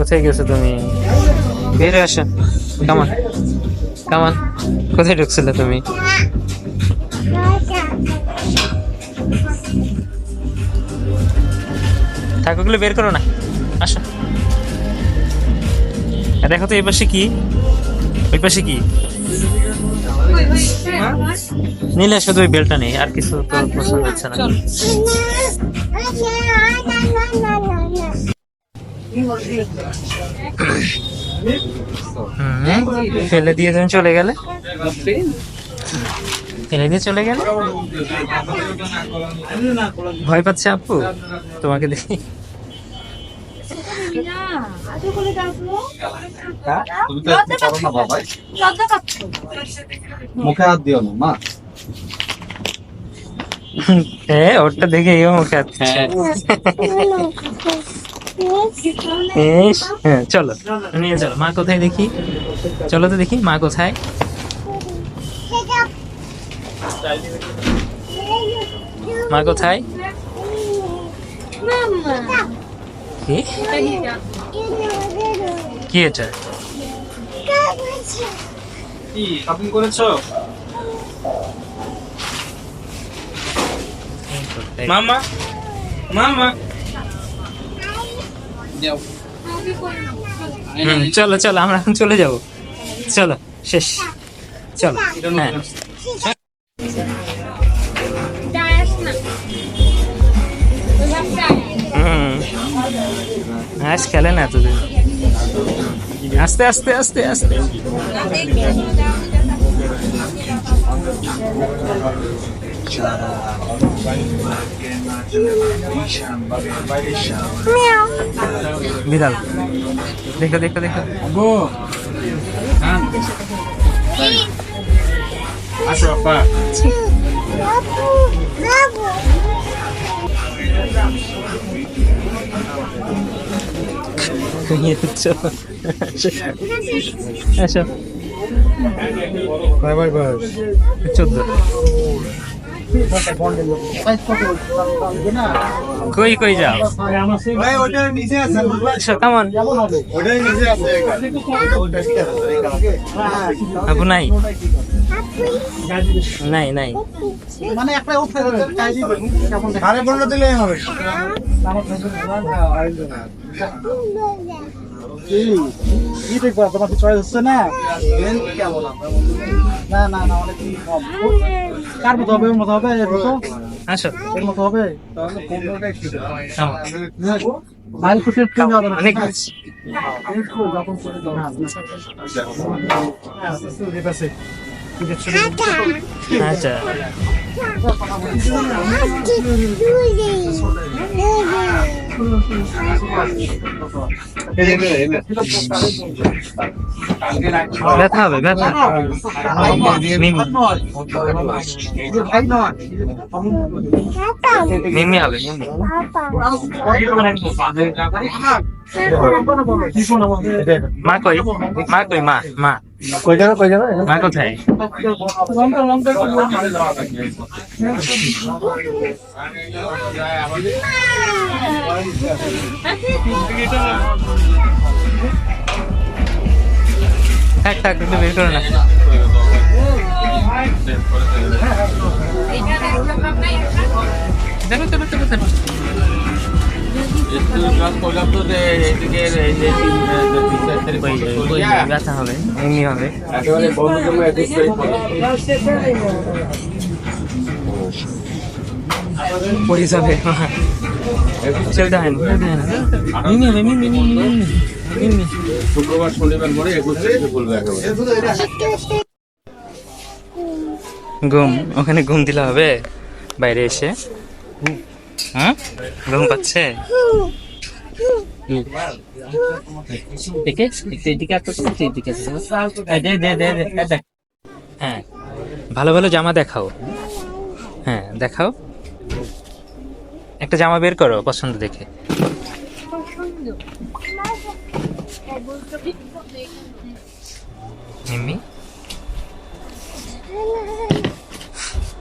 কোথায় গেছো তুমি? বের হয়ে আসো। কামান কামান কোথায় ঢুকছিলে তুমি? ঠাকুরগুলো বের করো না। আসো। দেখো তো এই পাশে কি? ওই পাশে কি? নিলে শুধু ওই বেলটা নেই আর কিছু তো পছন্দ হচ্ছে না। ফেলে দিয়ে তুমি চলে গেলে? ফেলে দিয়ে চলে গেলে? ভয় পাচ্ছে আপু? তোমাকে দেখি। মুখে হাত দিও না মা। হ্যাঁ ওরটা দেখে মুখে আসছে ইস, হ্যাঁ চলো নিয়ে চলো। মা কোথায় দেখি? চলো তো দেখি মা কোথায়? মা কোথায়? কি? এটা? কি শপিং করেছ? মামা মামা। চলো চলো আমরা এখন চলে যাব। চলো শেষ। চলো হ্যাঁ। হুম আজ খেলে না এতদিন আস্তে আস্তে আস্তে আস্তে। বিড়াল দেখো দেখো দেখো। গো আসো আপা নিয়ে চলো আসো। Bye bye bye. চোদ্দ। কই কই যাও? ভাই কেমন আপু, নাই। নাই নাই। মানে একটা আরে বলল দিলেই হবে। কি দেখব? তোমার কি চয়েস হচ্ছে না? না না না অনেক কম কার মতো হবে? ওর মতো হবে? এর মতো? এর মতো হবে? কেমন? মাইল ফুটের কিনে হবে অনেক যখন করে দাও আচ্ছা। ব্যথা হবে ব্যথা মিমি ভাই নয় মিমি হবে মিমি মা কই মা কই মা মা কই যাবে কই যাবে মা কোথায় লঙ্কা লঙ্কা একটু বের করো না দেখো দেখো দেখো। এমনি হবে শুক্রবার শনিবার পরে ঘুম ওখানে ঘুম দিলে হবে? বাইরে এসে? হ্যাঁ? পাচ্ছে? হ্যাঁ। ভালো ভালো জামা দেখাও। হ্যাঁ দেখাও। একটা জামা বের করো, পছন্দ দেখে।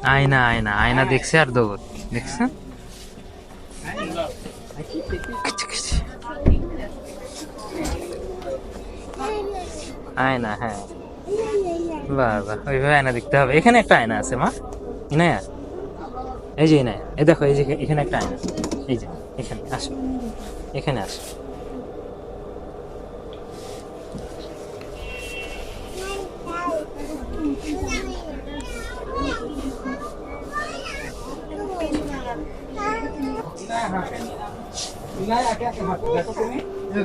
আয়না আয়না আয়না দেখছে আর দৌড়। দেখছে? আয়না হ্যাঁ। বাহ বাহ, ওইভাবে আয়না দেখতে হবে। এখানে একটা আয়না আছে, মা। ইনায়া। এই যে ইনায়া। এই দেখো, এই যে এখানে একটা আয়না। এই যে, এখানে, আসো। এখানে আসো।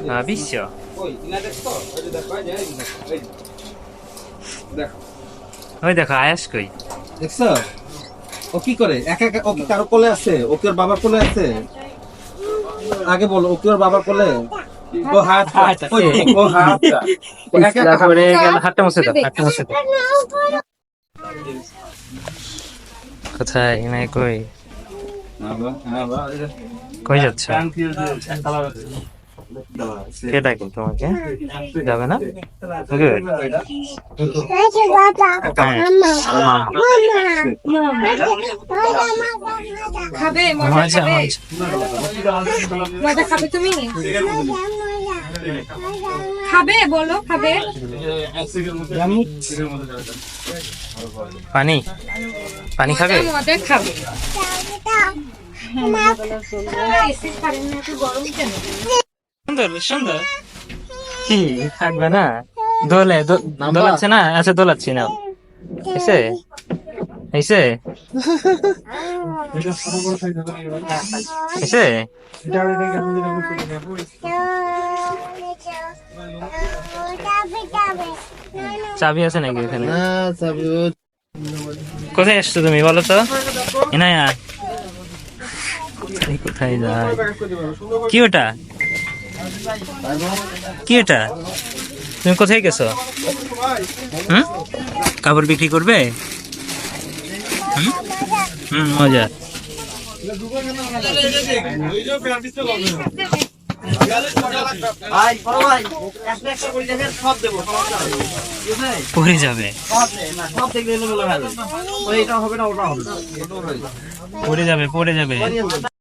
ভাবিস ওই দেখো আয়াস কই? দেখছ? ও কি করে? একা একা ও কি কারও কোলে আছে? ও কি ওর বাবার কোলে আছে? আগে বলো ও কি ওর বাবার কোলে? ও হাত ওই, ও হাত ও একা একা হাত- করে গেল হাতটা মুছে দাও হাতটা মুছে দাও। কোথায়? নাই কই? কই যাচ্ছ? কে ডাকে তোমাকে? যাবে না? খাবে তুমি? খাবে বলো খাবে। পানি? পানি খাবে? মজা খাবে। এসির কারেন্ট না একটু গরম কেন সুন্দর। সুন্দর কি থাকবে না? দোলে দো- দোলাচ্ছে না? আচ্ছা দোলাচ্ছি না এসে। এসে। এসে। চাবি আছে নাকি এখানে? কোথায় এসছো তুমি বলো তো? ইনায়া কোথায় কোথায় যায়? কি ওটা? কি এটা? তুমি কোথায় গেছো? হুম? কাপড় বিক্রি করবে? হুম? হুম মজা। যাবে। যাবে। পরে যাবে পরে যাবে। পরে যাবে।